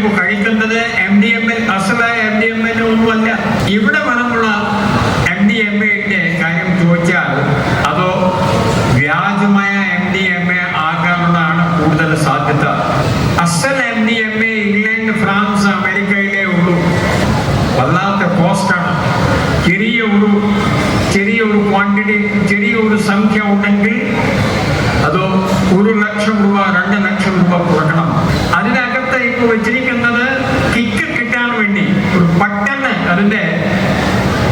ഇപ്പോൾ കഴിക്കുന്നത് M D M A അസലായ എം ഡി എം എ ഒന്നുമല്ല ഇവിടെ വന്നുള്ള എം ഡി എം എയുടെ കാര്യം ചോദിച്ചാൽ അതോ വ്യാജമായ എം ഡി എം എ ആകാനുള്ളതാണ് കൂടുതൽ സാധ്യത അസൽ M D M A England France അമേരിക്കയിലേ ഉള്ളൂ വല്ലാത്ത കോസ്റ്റാണ് ചെറിയ ഒരു ചെറിയ ഒരു ക്വാണ്ടിറ്റി ചെറിയ ഒരു സംഖ്യ ഉണ്ടെങ്കിൽ അതോ ഒരു ലക്ഷം രൂപ രണ്ട് ലക്ഷം രൂപ കൊടുക്കണം അതിനകത്ത് ഇപ്പോൾ വെച്ചിരിക്കുന്നത് കിക്ക് കിട്ടാൻ വേണ്ടി ഒരു പട്ടന് അതിന്റെ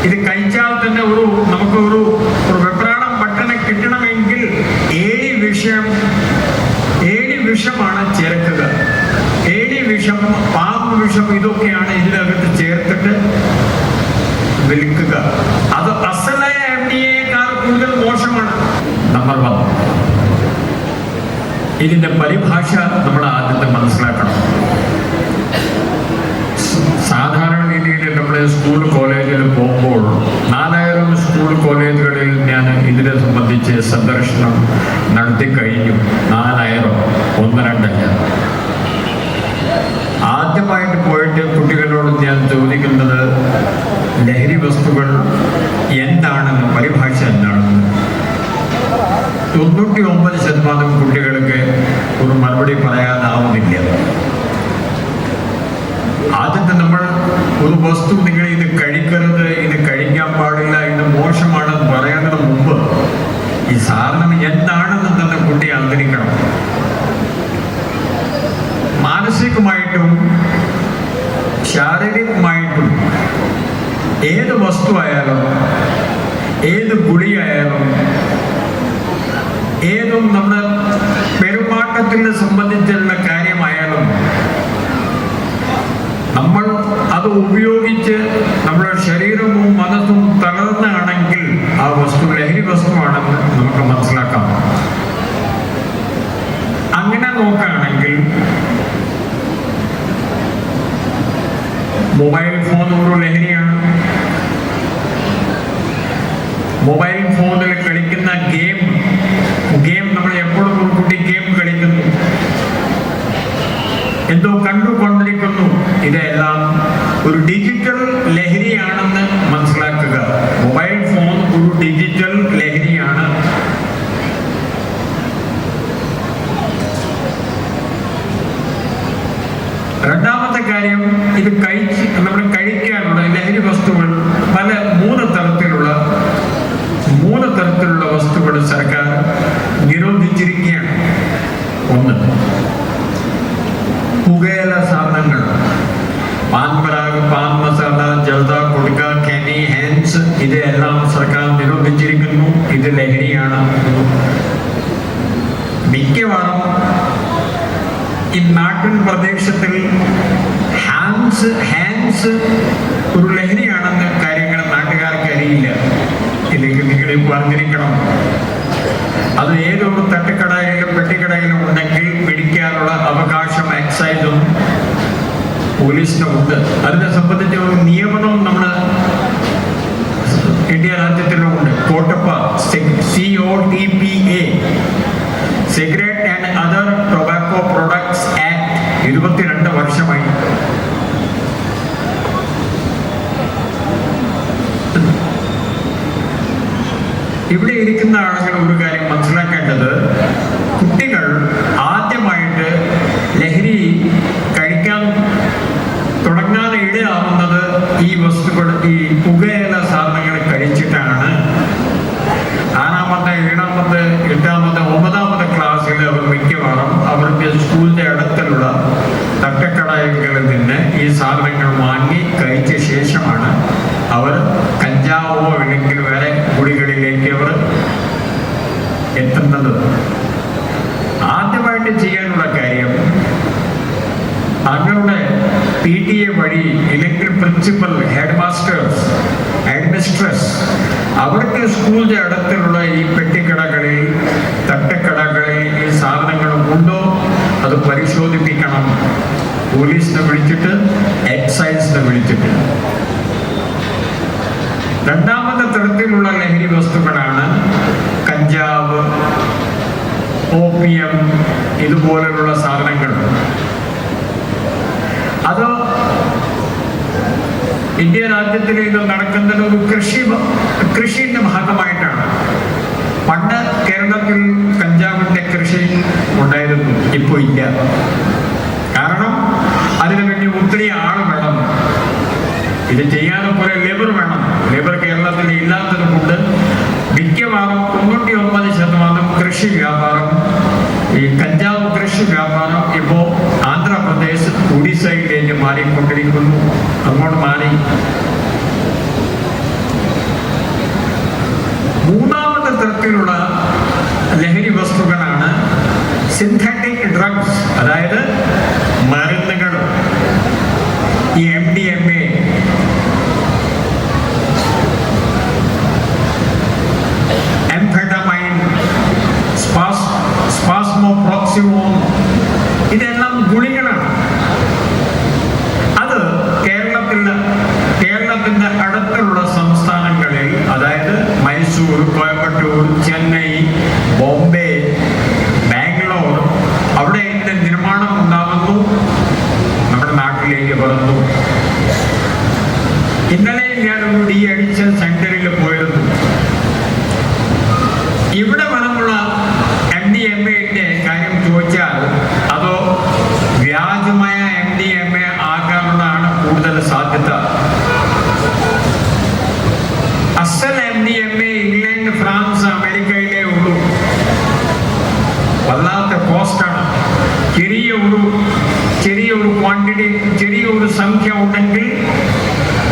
ഇത് കഴിച്ചാൽ തന്നെ ഒരു നമുക്ക് ഒരു ഒരു വെപ്രാളം പട്ടന് കിട്ടണമെങ്കിൽ ഏഴ് വിഷം ഏഴ് വിഷമാണ് ചേർക്കുക. ഏടി വിഷം പാമ്പ് വിഷം ഇതൊക്കെയാണ് ഇതിനകത്ത് ചേർത്തിട്ട് വിൽക്കുക. അത് അസലായ എം ഡി എക്കാൾ കൂടുതൽ മോശമാണ്. നമ്പർ വൺ ഇതിന്റെ പരിഭാഷ നമ്മൾ ആദ്യത്തെ മനസ്സിലാക്കണം. സാധാരണ രീതിയിൽ നമ്മൾ സ്കൂൾ കോളേജിൽ പോകുമ്പോൾ നാലായിരം സ്കൂൾ കോളേജുകളിൽ ഞാൻ ഇതിനെ സംബന്ധിച്ച് സന്ദർശനം നടത്തി കഴിഞ്ഞു നാലായിരം ഒന്ന് രണ്ടല്ല. ആദ്യമായിട്ട് പോയിട്ട് കുട്ടികളോട് ഞാൻ ചോദിക്കുന്നത് ലഹരി വസ്തുക്കൾ എന്താണെന്ന് പരിഭാഷ എന്താണെന്ന്. തൊണ്ണൂറ്റി ഒമ്പത് ശതമാനം കുട്ടികൾക്ക് ഒരു മറുപടി പറയാനാവുന്നില്ല. ആദ്യത്തെ നമ്മൾ ഒരു വസ്തു നിങ്ങൾ ഇത് കഴിക്കരുത് ഇത് കഴിക്കാൻ പാടില്ല ഇത് മോശമാണെന്ന് പറയുന്നതിന് മുമ്പ് ഈ സാധനം എന്താണെന്ന് തന്നെ കുട്ടി ആന്തരിക്കണം മാനസികമായിട്ടും ശാരീരികമായിട്ടും ഏത് വസ്തു വസ്തുവായാലും ഏത് ഗുളി ഗുളിയായാലും ഏതും നമ്മുടെ പെരുമാറ്റത്തിനെ സംബന്ധിച്ചിരുന്ന കാര്യമായാലും നമ്മൾ അത് ഉപയോഗിച്ച് നമ്മുടെ ശരീരവും മനസ്സും തളർന്നാണെങ്കിൽ ആ വസ്തു ലഹരി വസ്തുവാണെന്ന് നമുക്ക് മനസ്സിലാക്കാം അങ്ങനെ നോക്കുകയാണെങ്കിൽ മൊബൈൽ ഫോൺ ഒരു ലഹരിയാണ് മൊബൈൽ ഫോണിൽ കളിക്കുന്ന ഗെയിം ഗെയിം നമ്മൾ എപ്പോഴും ഒരു കുട്ടി ഗെയിം കളിക്കുന്നു എന്തോ കണ്ടുകൊണ്ടിരിക്കുന്നു ഇതെല്ലാം ഒരു ഡിജിറ്റൽ ലഹരിയാണെന്ന് മനസ്സിലാക്കുക മൊബൈൽ ഫോൺ ഒരു ഡിജിറ്റൽ ലഹരിയാണ് രണ്ടാമത്തെ കാര്യം ഇത് കഴിച്ച് നമ്മൾ കഴിക്കാനുള്ള ലഹരി വസ്തുക്കൾ പല മൂന്ന് തരത്തിലുള്ള മൂന്ന് തരത്തിലുള്ള വസ്തുക്കൾ സർക്കാർ നിരോധിച്ചിരിക്കുകയാണ് ഒന്ന് പുകയില സാധനങ്ങൾ പാൻ പരാഗ് പാൻ മസാല ജൽദ കുടുക്ക കെനി ഹാൻസ് ഇതെല്ലാം സർക്കാർ നിരോധിച്ചിരിക്കുന്നു ഇത് ലഹരിയാണ് മിക്കവാറും ഈ നാട്ടിൻ പ്രദേശത്തിൽ ഹാൻസ് ഒരു ലഹരിയാണെന്ന് കാര്യങ്ങൾ നാട്ടുകാർക്ക് അറിയില്ല. ഇല്ലെങ്കിൽ നിങ്ങൾ ഇപ്പോൾ അറിഞ്ഞിരിക്കണം അത് ഏതൊരു തട്ടുകടയിലും പെട്ടിക്കടയിലും ഉണ്ടെങ്കിൽ പിടിക്കാനുള്ള അവകാശം എക്സൈസും പോലീസിനും ഉണ്ട്. അതിനെ സംബന്ധിച്ച ഒരു നിയമനവും നമ്മുടെ ഇന്ത്യ രാജ്യത്തിലും ഉണ്ട്. COTPA C O T P ഇവിടെ ഇരിക്കുന്ന ആളുകൾ ഒരു കാര്യം മനസ്സിലാക്കേണ്ടത് കുട്ടികൾ ആദ്യമായിട്ട് ലഹരി കഴിക്കാൻ തുടങ്ങാൻ ഇടയാവുന്നത് ഈ വസ്തുക്കൾ ഈ പുകയില സാധനങ്ങൾ കഴിച്ചിട്ടാണ്. ആറാമത്തെ ഏഴാമത്തെ എട്ടാമത്തെ ഒമ്പതാമത്തെ ക്ലാസ്സിൽ അവർ മിക്കവാറും അവർക്ക് സ്കൂളിന്റെ അടുത്തുള്ള തട്ടക്കടകളിൽ നിന്ന് ഈ സാധനങ്ങൾ വാങ്ങി കഴിച്ച ശേഷമാണ് അവർ കഞ്ചാവോ അല്ലെങ്കിൽ വേറെ കുടികളിലേക്ക് അവർ എത്തുന്നത് ആദ്യമായിട്ട് ചെയ്യാനുള്ള കാര്യം തങ്ങളുടെ പി ടി എ വഴി ഇല്ലെങ്കിൽ പ്രിൻസിപ്പൽ ഹെഡ് മാസ്റ്റേഴ്സ് അഡ്മിനിസ്ട്രസ് അവർക്ക് സ്കൂളിന്റെ അടുത്തുള്ള ഈ പെട്ടിക്കടകളിൽ തട്ടക്കടകളിൽ ഈ സാധനങ്ങൾ ഉണ്ടോ? അത് പരിശോധിപ്പിക്കണം. പോലീസിനെ വിളിച്ചിട്ട് എക്സൈസിനെ വിളിച്ചിട്ട്. രണ്ടാമത്തെ തരത്തിലുള്ള ലഹരി വസ്തുക്കളാണ് കഞ്ചാവ് ഓപ്പിയം ഇതുപോലെയുള്ള സാധനങ്ങൾ. അത് ഇന്ത്യ രാജ്യത്തിൽ ഇത് നടക്കുന്നത് ഒരു കൃഷി കൃഷിയുടെ ഭാഗമായിട്ടാണ്. പണ്ട് കേരളത്തിൽ കഞ്ചാവിന്റെ കൃഷി ഉണ്ടായിരുന്നു ഇപ്പോ ഇല്ല. കാരണം അതിനു വേണ്ടി ഒത്തിരി ആൾ ഇത് ചെയ്യാതെ കുറെ ലേബർ വേണം. ലേബർ കേരളത്തിൽ ഇല്ലാത്തത് കൊണ്ട് മിക്കവാറും തൊണ്ണൂറ്റി ഒമ്പത് ശതമാനം കൃഷി വ്യാപാരം. ഈ കഞ്ചാവ് കൃഷി വ്യാപാരം ഇപ്പോൾ ആന്ധ്രാപ്രദേശ് ഒഡീസയിലേക്ക് മാറിക്കൊണ്ടിരിക്കുന്നു. അങ്ങോട്ട് മാറി. മൂന്നാമത്തെ തരത്തിലുള്ള ലഹരി വസ്തുക്കളാണ് സിന്തറ്റിക് ഡ്രഗ്സ് അതായത് മരുന്നുകൾ ഈ M D M A amphetamine spas spasmoproxyvon ഇതെല്ലാം ഗുളികളാണ് അത് കേരളത്തിൽ കേരളത്തിന്റെ അടുത്തുള്ള സംസ്ഥാനങ്ങളിൽ അതായത് മൈസൂർ കോയമ്പത്തൂർ ചെന്നൈ ബോംബെ ബാംഗ്ലൂർ അവിടെ ഇതിന്റെ നിർമ്മാണം ഉണ്ടാകുന്നു നമ്മുടെ നാട്ടിലേക്ക് വരുന്നു ഇന്നലെ ഞാനൊരു ഡി അഡിക്ഷൻ സെന്ററിൽ പോയിരുന്നു ഇവിടെ വനമുള്ള എം ഡി എം എന്റെ കാര്യം ചോദിച്ചാൽ അതോ വ്യാജമായ എം ഡി എം എ ആകാനുള്ളതാണ് കൂടുതൽ സാധ്യത? അസൽ M D M A England France അമേരിക്കയിലേ ഉള്ളൂ. വല്ലാത്ത കോസ്റ്റാണ്. ചെറിയ ഒരു ചെറിയ ഒരു ക്വാണ്ടിറ്റി ചെറിയ ഒരു സംഖ്യ ഉണ്ടെങ്കിൽ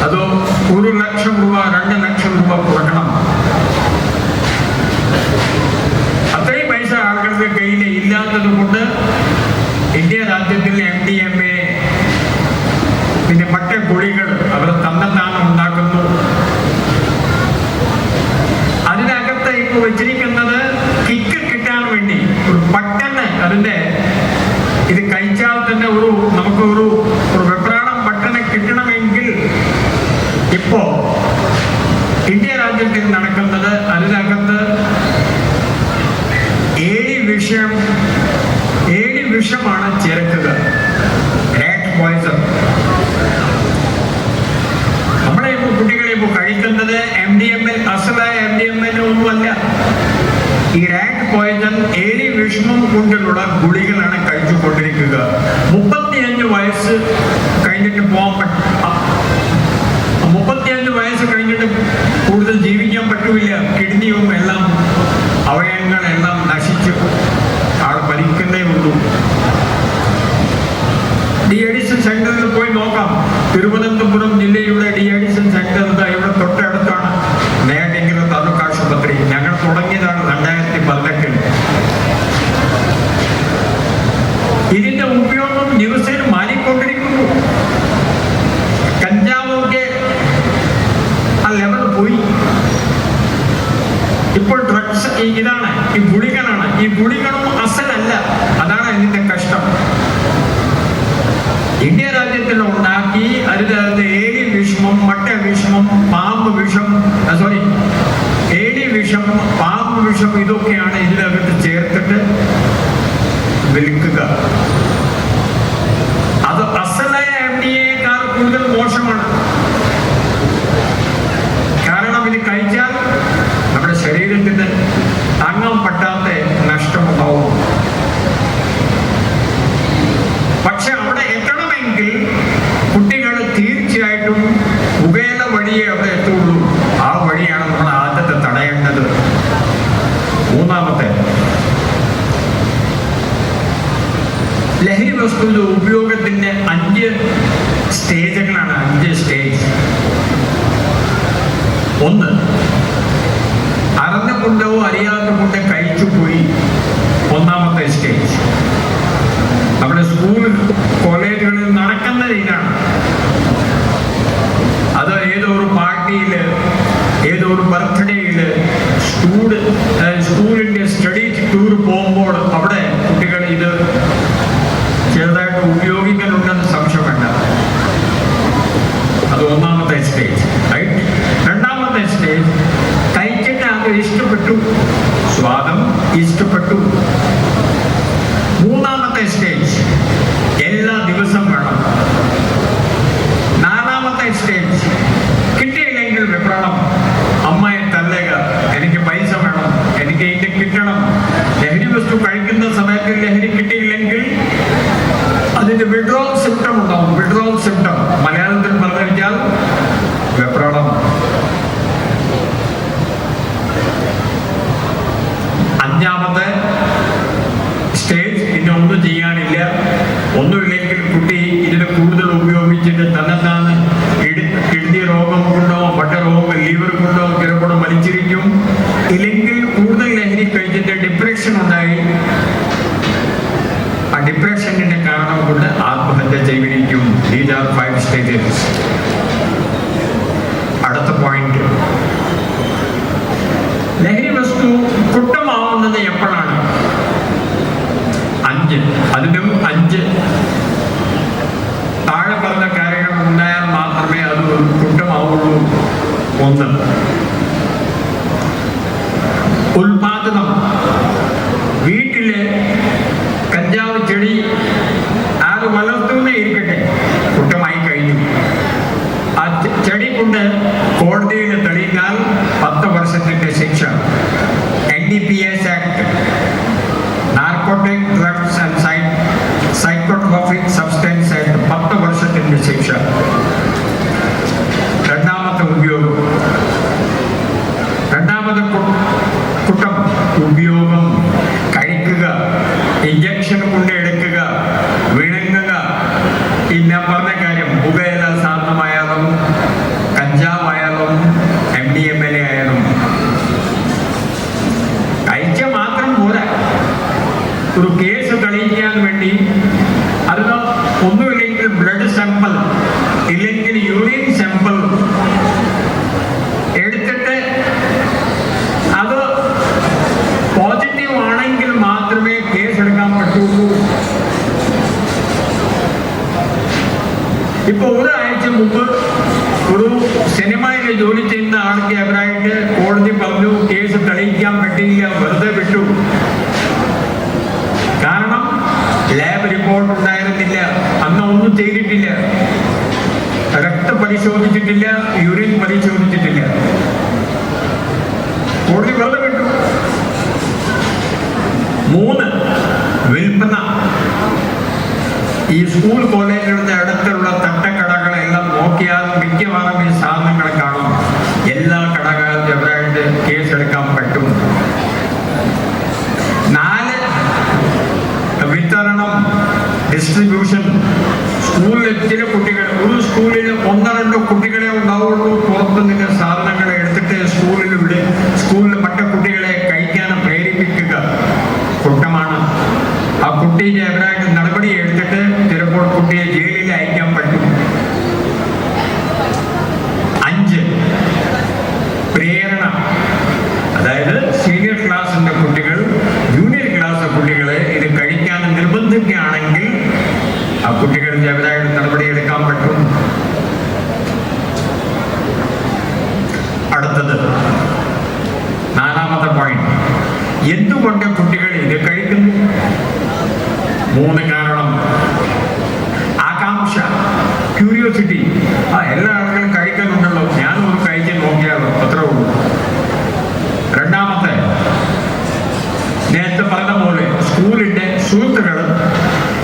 അതോ ഒരു ലക്ഷം രൂപ രണ്ട് ലക്ഷം രൂപ കൊടുക്കണം അത്രയും പൈസ ആളുകളുടെ കയ്യിൽ ഇല്ലാത്തത് കൊണ്ട് ഇന്ത്യ രാജ്യത്തിൽ എം ഡി എം എ പിന്നെ മറ്റ് കുഴികൾ അവർ തന്നെത്താനെ ഉണ്ടാക്കുന്നു അതിനകത്ത് ഇപ്പോൾ വെച്ചിരിക്കുന്നത് കിക്ക് കിട്ടാൻ വേണ്ടി ഒരു പട്ടന് അതിന്റെ ഇത് കഴിച്ചാൽ തന്നെ ഒരു നമുക്ക് ഒരു ഒരു വെപ്രാളം പട്ടന് കിട്ടണമെങ്കിൽ ഇപ്പോ ഇന്ത്യ രാജ്യത്തിൽ നടക്കുന്നത് അതിനകത്ത് ഏഴ് വിഷം ഏഴ് വിഷമാണ് ചേർക്കുക റാറ്റ് പോയിസൺ നമ്മളെ ഇപ്പോൾ കുട്ടികളെ ഇപ്പോൾ കഴിക്കുന്നത് എം ഡി എം എൽ അസലായ എം ഡി എം എൽ ഒന്നുമല്ല ഈ റാറ്റ് പോയിസൺ ഏഴ് വിഷമം കൊണ്ടുള്ള ഗുളികളാണ് കഴിച്ചുകൊണ്ടിരിക്കുക മുപ്പത്തിയഞ്ച് വയസ്സ് പോകാൻ മുപ്പത്തിയഞ്ച് വയസ്സ് കഴിഞ്ഞിട്ട് കൂടുതൽ ജീവിക്കാൻ പറ്റൂല കിഡ്നിയും എല്ലാം അവയവങ്ങളെല്ലാം നശിച്ചു. ആൾ ഭരിക്കുന്നേ ഉള്ളൂ. ഡി എഡിഷൻ സെന്ററിൽ പോയി നോക്കാം. തിരുവനന്തപുരം ഇന്ത്യ രാജ്യത്തിൽ ഉണ്ടാക്കി അതിനകത്ത് ഏഴി വിഷമം മട്ട വിഷമം പാമ്പ് വിഷം സോറി ഏഴി വിഷം പാമ്പ് വിഷം ഇതൊക്കെയാണ് ഇതിനകത്ത് ചേർത്തിട്ട് വിൽക്കുക. അത് അസലായ എം ഡി എക്കാൾ കൂടുതൽ മോശമാണ്. കാരണം ഇത് കഴിച്ചാൽ നമ്മുടെ ശരീരത്തിന് താങ്ങാൻ പറ്റാത്ത നഷ്ടമുണ്ടാവും. പക്ഷെ അവിടെ എത്തണമെങ്കിൽ കുട്ടികൾ തീർച്ചയായിട്ടും പുകയില വഴിയേ അവിടെ എത്തുള്ളൂ ആ വഴിയാണ് നമ്മൾ ആദ്യത്തെ തടയേണ്ടത് മൂന്നാമത്തെ ലഹരി വസ്തുവിന്റെ ഉപയോഗത്തിന്റെ അഞ്ച് സ്റ്റേജുകളാണ് അഞ്ച് സ്റ്റേജ്. ഒന്ന് അറിഞ്ഞുകൊണ്ടോ അറിയാത്ത കൊണ്ടോ കഴിച്ചു പോയി. ഒന്നാമത്തെ സ്റ്റേജ്. നമ്മുടെ സ്കൂൾ കോളേജുകളിൽ നടക്കുന്ന രീതിയാണ്. അത് ഏതോ ഒരു പാർട്ടിയിൽ ഏതോ ഒരു ബർത്ത്ഡേയിൽ സ്കൂൾ സ്കൂളിന്റെ സ്റ്റഡി ടൂർ പോകുമ്പോൾ അവിടെ കുട്ടികൾ ഇത് ചെറുതായിട്ട് ഉപയോഗിക്കലുണ്ടെന്ന് സംശയമല്ല അത് ഒന്നാമത്തെ സ്റ്റേജ് റൈറ്റ് രണ്ടാമത്തെ സ്റ്റേജ് തയ്ച്ചിട്ട് അത് ഇഷ്ടപ്പെട്ടു. സ്വാദം ഇഷ്ടപ്പെട്ടു. കോടതിയിൽ തെളിയിച്ചാൽ പത്ത് വർഷത്തിന്റെ ശിക്ഷ N D P S act narcotic drugs and psychotropic substance sample എടുത്തിട്ട് അത് പോസിറ്റീവ് ആണെങ്കിൽ മാത്രമേ കേസ് എടുക്കാൻ പറ്റുള്ളൂ. ഇപ്പൊ ഒരാഴ്ച മുമ്പ് ഒരു സിനിമയിൽ ജോലി ചെയ്യുന്ന ആൾക്ക് എവരായിട്ട് കോടതി പറഞ്ഞു കേസ് തെളിയിക്കാൻ പറ്റില്ല വെറുതെ വിട്ടു. കാരണം ലാബ് റിപ്പോർട്ട് ഉണ്ടായിരുന്നില്ല. അന്ന് ഒന്നും ചെയ്തിട്ടില്ല. രക്തം പരിശോധിച്ചിട്ടില്ല യൂറിൻ പരിശോധിച്ചിട്ടില്ല. കോടതി വെറുതെ വിട്ടു. മൂന്ന് വിൽപ്പന. ഈ സ്കൂൾ കോളേജുകളുടെ അടുത്തുള്ള തട്ടക്കടകളെല്ലാം നോക്കിയാൽ മിക്കവാറും ഈ സാധനങ്ങൾ കാണും. എല്ലാ കടകളും എവരായിട്ട് കേസെടുക്കാൻ പറ്റും. നാല് വിതരണം ഡിസ്ട്രിബ്യൂഷൻ സ്കൂളിൽ ചില കുട്ടികൾ ഒരു സ്കൂളിൽ ഒന്നോ രണ്ടോ കുട്ടികളെ ഉണ്ടാവുള്ളൂ പുറത്തു നിന്ന് സാധനങ്ങൾ എടുത്തിട്ട് സ്കൂളിൽ വിട് സ്കൂളിൽ മറ്റു കുട്ടികളെ കഴിക്കാൻ പ്രേരിപ്പിക്കുക കുറ്റമാണ് ആ കുട്ടീനെ എവരായിട്ട് നടപടി എടുത്തിട്ട് ചിലപ്പോൾ കുട്ടിയെ ജയിലിൽ അയക്കാൻ പറ്റും അഞ്ച് പ്രേരണ അതായത് സീനിയർ ക്ലാസ്സിന്റെ കുട്ടികൾ ജൂനിയർ ക്ലാസ് കുട്ടികളെ ഇത് കഴിക്കാൻ നിർബന്ധിക്കുകയാണെങ്കിൽ ആ കുട്ടികൾക്ക് എവരായിട്ട് നടപടിയെടുക്കാൻ പറ്റും അടുത്തത് നാലാമത്തെ പോയിന്റ് എന്തുകൊണ്ട് കുട്ടികൾ ഇത് കഴിക്കുന്നു മൂന്ന് കാരണം ആകാംക്ഷ ക്യൂരിയോസിറ്റി ആ എല്ലാ ആളുകളും കഴിക്കുന്നുണ്ടല്ലോ ഞാനും ഒന്ന് കഴിച്ച് നോക്കിയാലോ അത്രേ ഉള്ളൂ രണ്ടാമത്തെ നേരത്തെ പറഞ്ഞ പോലെ സ്കൂളിന്റെ സുഹൃത്തുക്കൾ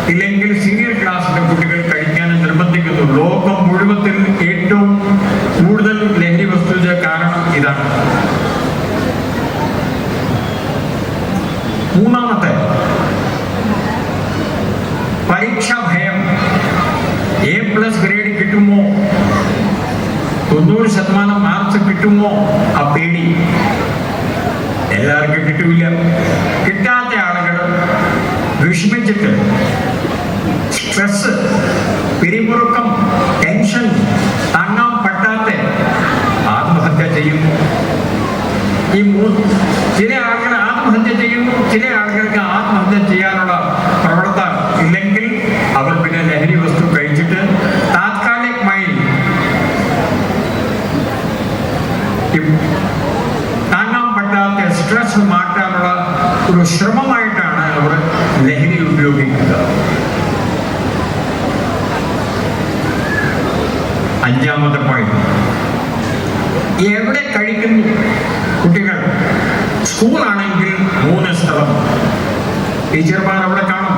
ഇല്ലെങ്കിൽ സീനിയർ ക്ലാസ്സിന്റെ കുട്ടികൾ കഴിക്കാൻ നിർബന്ധിക്കുന്നു ലോകം മുഴുവത്തിൽ ഏറ്റവും കൂടുതൽ ലഹരി വസ്തുത കാരണം ഇതാണ് മൂന്നാമത്തെ. പരീക്ഷാ ഭയം എ പ്ലസ് ഗ്രേഡ് കിട്ടുമോ? തൊണ്ണൂറ് ശതമാനം മാർക്ക് കിട്ടുമോ? ആ പേടി. എല്ലാവർക്കും കിട്ടില്ല. കിട്ടാത്ത ആളുകൾ വിഷമിച്ചിട്ട് സ്ട്രെസ് പിരിമുറുക്കം ടെൻഷൻ താങ്ങാൻ പറ്റാത്ത ആത്മഹത്യ ചെയ്യുന്നു ഈ മൂന്ന് ചില ചില ആളുകൾക്ക് ആത്മഹത്യ ചെയ്യാനുള്ള പ്രവണത ഇല്ലെങ്കിൽ അവർ പിന്നെ ലഹരി വസ്തു കഴിച്ചിട്ട് താത്കാലികമായി താങ്ങാൻ പറ്റാത്ത സ്ട്രെസ് മാറ്റാനുള്ള ഒരു ശ്രമമായിട്ടാണ് അവർ ലഹരി ഉപയോഗിക്കുക അഞ്ചാമത്തെ പോയിന്റ് എവിടെ കഴിക്കുന്നു കുട്ടികൾ? സ്കൂളാണെങ്കിൽ മൂന്ന് സ്ഥലം. ടീച്ചർമാർ അവിടെ കാണും.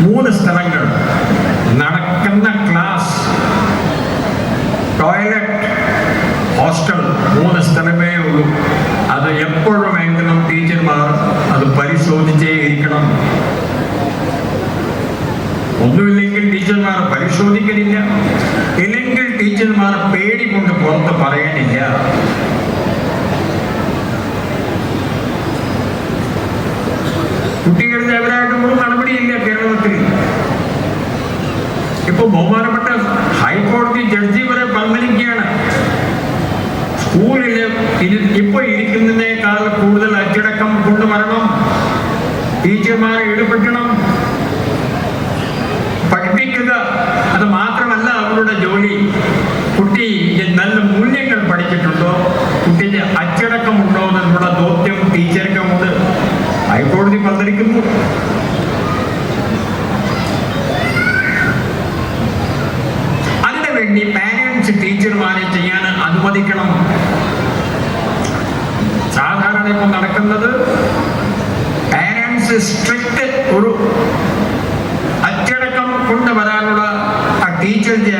മൂന്ന് സ്ഥലങ്ങൾ. നടക്കുന്ന ക്ലാസ് ടോയ്ലറ്റ് ഹോസ്റ്റൽ മൂന്ന് സ്ഥലമേ ഉള്ളൂ. അത് എപ്പോഴും എങ്കിലും ടീച്ചർമാർ അത് പരിശോധിച്ചേ ഇരിക്കണം. ഒന്നുമില്ലെങ്കിൽ ടീച്ചർമാർ പരിശോധിക്കലില്ല. ഇല്ലെങ്കിൽ ടീച്ചർമാർ പേടി കൊണ്ട് പുറത്ത് പറയാനില്ല കുട്ടികളുടെ ഒരു നടപടിയില്ല കേരളത്തിൽ. ഇപ്പൊ ബഹുമാനപ്പെട്ട ഹൈക്കോടതി ജഡ്ജി വരെ പങ്കെടുക്കുകയാണ്. സ്കൂളിൽ ഇത് ഇപ്പൊ ഇരിക്കുന്നതിനേക്കാൾ കൂടുതൽ അച്ചടക്കം കൊണ്ടുവരണം. ടീച്ചർമാരെ ഇടപെട്ടണം പഠിപ്പിക്കുക. അത് മാത്രമല്ല അവരുടെ ജോലി. കുട്ടി നല്ല മൂല്യങ്ങൾ പഠിച്ചിട്ടുണ്ടോ? കുട്ടിക്ക് അച്ചടക്കമുണ്ടോ എന്നുള്ള ദൗത്യം ടീച്ചർക്കുമുണ്ട് ഹൈക്കോടതി പറഞ്ഞിരിക്കുന്നു അതിനുവേണ്ടി പാരൻസ് ടീച്ചർമാരെ ചെയ്യാൻ അനുവദിക്കണം. സാധാരണ ഇപ്പൊ നടക്കുന്നത് പാരന്റ്സ് സ്ട്രിക്റ്റ് ഒരു അച്ചടക്കം കൊണ്ടുവരാനുള്ള ആ ടീച്ചറിന്റെ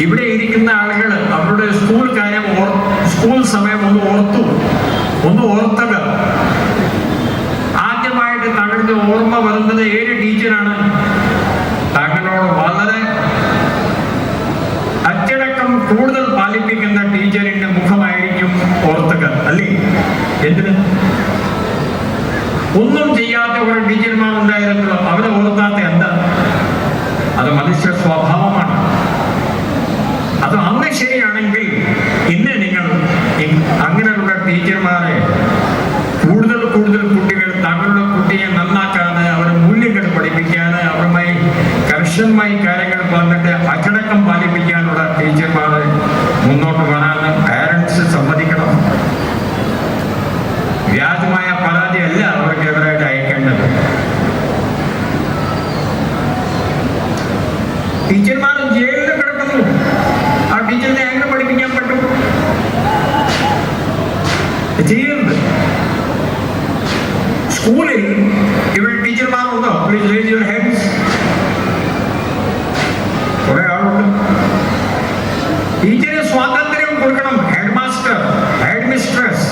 ഇവിടെ ഇരിക്കുന്ന ആളുകൾ അവരുടെ സ്കൂൾ കാര്യം സ്കൂൾ സമയം ഒന്ന് ഓർത്തു. ഒന്ന് ഓർത്തത്. ആദ്യമായിട്ട് തങ്ങളുടെ ഓർമ്മ വരുന്നത് ഏത് ടീച്ചറാണ് തങ്ങളോട് വളരെ അച്ചടക്കം കൂടുതൽ പാലിപ്പിക്കുന്ന ടീച്ചറിന്റെ മുഖമായിരിക്കും ഓർത്തക അല്ലേ എന്തിന് ഒന്നും ചെയ്യാത്ത ഒരു ടീച്ചർമാർ ഉണ്ടായിരുന്നല്ലോ അവരെ ഓർത്താത്ത എന്താ അത് മനുഷ്യ സ്വഭാവമാണ് അത് അന്ന് ശരിയാണെങ്കിൽ ഇന്ന് നിങ്ങൾ ഇ- അങ്ങനെയുള്ള ടീച്ചർമാരെ കൂടുതൽ കൂടുതൽ കുട്ടികൾ തങ്ങളുടെ കുട്ടിയെ നന്നാക്കാന് അവരുടെ മൂല്യങ്ങൾ പഠിപ്പിക്കാന് അവരുമായി കർശനമായി കാര്യങ്ങൾ പറഞ്ഞിട്ട് അച്ചടക്കം പാലിപ്പിക്കാനുള്ള ടീച്ചർമാരെ മുന്നോട്ട് വരാന് പാരൻസ് സമ്മതിക്കണം വ്യാജമായ പരാതിയല്ല അവർക്ക് എതിരായിട്ട് അയക്കേണ്ടത് ടീച്ചർമാർ ജയിലിൽ കിടക്കുന്നു ആ ടീച്ചറിനെ എങ്ങനെ പഠിപ്പിക്കാൻ പറ്റും ചെയ്യരുത് സ്കൂളിൽ ഇവിടെ ടീച്ചർമാരുണ്ടോ പ്ലീസ് റേസ് യുവർ ഹെഡ്സ് കുറെ ആളുണ്ട് ടീച്ചറിന് സ്വാതന്ത്ര്യം കൊടുക്കണം head master head mistress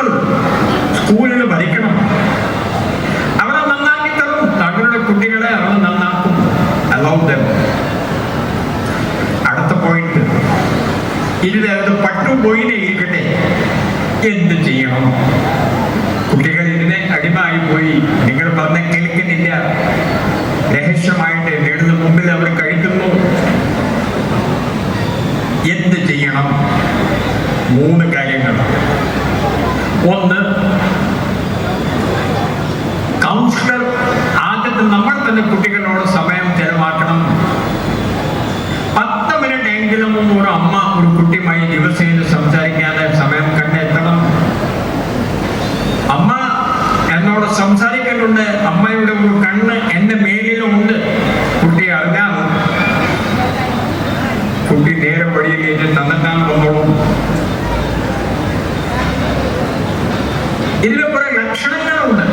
principal സ്കൂളിൽ ഭരിക്കണം. അവരെ നന്നാക്കി തരും. തങ്ങളുടെ കുട്ടികളെ അവർ നന്നാക്കും. അലൗ ദം അടുത്ത പോയിന്റ് ഇതിനകത്ത് പട്ടുപോയിനെ ഇരിക്കട്ടെ. എന്ത് ചെയ്യണം? കുട്ടികൾ ഇതിനെ അടിമായി പോയി. നിങ്ങൾ പറഞ്ഞ കേൾക്കുന്നില്ല. രഹസ്യമായിട്ട് വീടിന് മുമ്പിൽ അവർ കഴിക്കുന്നു. എന്ത് ചെയ്യണം? മൂന്ന് കാര്യങ്ങൾ ഒന്ന് കൗൺസിലർ ആദ്യത്തെ നമ്മൾ തന്നെ കുട്ടികളോട് സമയം ചെലവാക്കണം പത്ത് മിനിറ്റ് എങ്കിലും ഒരു അമ്മ ഒരു കുട്ടിയുമായി ദിവസേന സംസാരിക്കാതെ സമയം കണ്ടെത്തണം അമ്മ എന്നോട് സംസാരിക്കലുണ്ട് അമ്മയുടെ ഒരു കണ്ണ് എന്റെ മേലിലുണ്ട് കുട്ടി അറിഞ്ഞാൽ കുട്ടി നേരെ വഴിയിലേക്ക് തന്നെത്താൻ വന്നോളും ഇതിൽ കുറെ ലക്ഷണങ്ങളുണ്ട്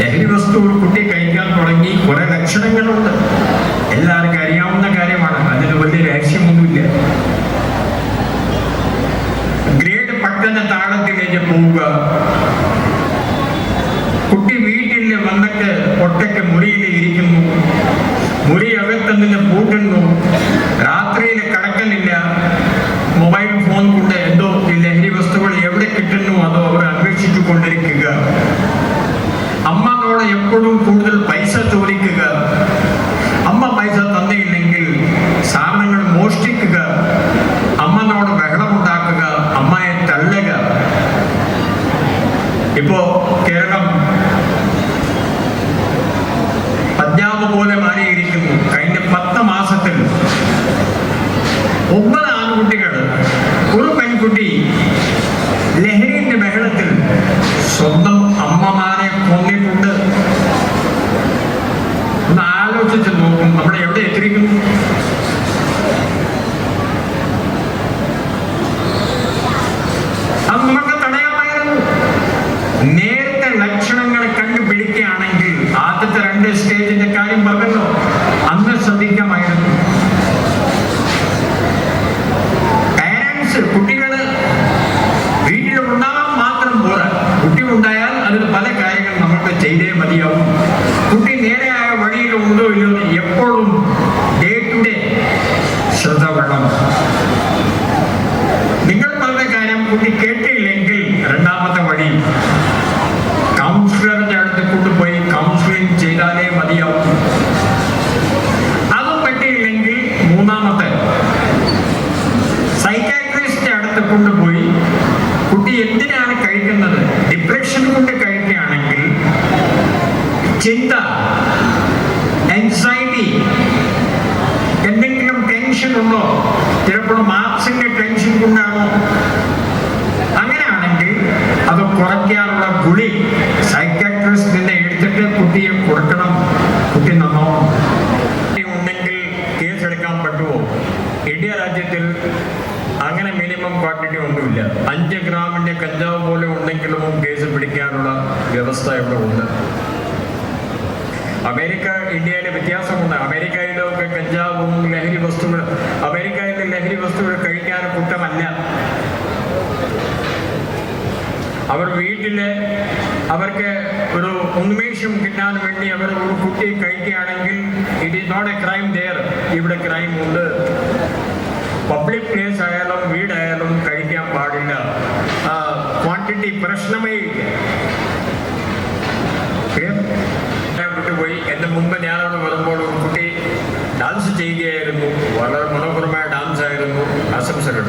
ലഹരി വസ്തു ഒരു കുട്ടി കഴിക്കാൻ തുടങ്ങി കുറെ ലക്ഷണങ്ങളുണ്ട് എല്ലാവർക്കും അറിയാവുന്ന കാര്യമാണ്. അതിന് വലിയ രഹസ്യമൊന്നുമില്ല. ഗ്രേഡ് പട്ടണ താളത്തിലേക്ക് പോവുക. കുട്ടി വീട്ടിൽ വന്നിട്ട് ഒറ്റയ്ക്ക് മുറിയിൽ ആലോചിച്ച് നോക്കും നമ്മളെ എവിടെ എത്തിയിരിക്കും വ്യവസ്ഥ ഇവിടെ ഉണ്ട് അമേരിക്ക ഇന്ത്യയിലെ വ്യത്യാസമുണ്ട് അമേരിക്കയിലൊക്കെ കഞ്ചാവും ലഹരി വസ്തുക്കൾ അമേരിക്കയിലെ ലഹരി വസ്തുക്കൾ കഴിക്കാൻ കുറ്റമല്ല. അവർ വീട്ടിലെ അവർക്ക് ഒരു ഉന്മേഷം കിട്ടാൻ വേണ്ടി അവർ ഒരു കുട്ടി കഴിക്കുകയാണെങ്കിൽ it is not a crime there ഇവിടെ ക്രൈം ഉണ്ട്. പബ്ലിക് പ്ലേസ് ആയാലും വീടായാലും മുമ്പ് ഞാനവിടെ വരുമ്പോൾ കുട്ടി ഡാൻസ് ചെയ്യുകയായിരുന്നു. വളരെ മനോഹരമായ ഡാൻസ് ആയിരുന്നു. ആശംസകൾ.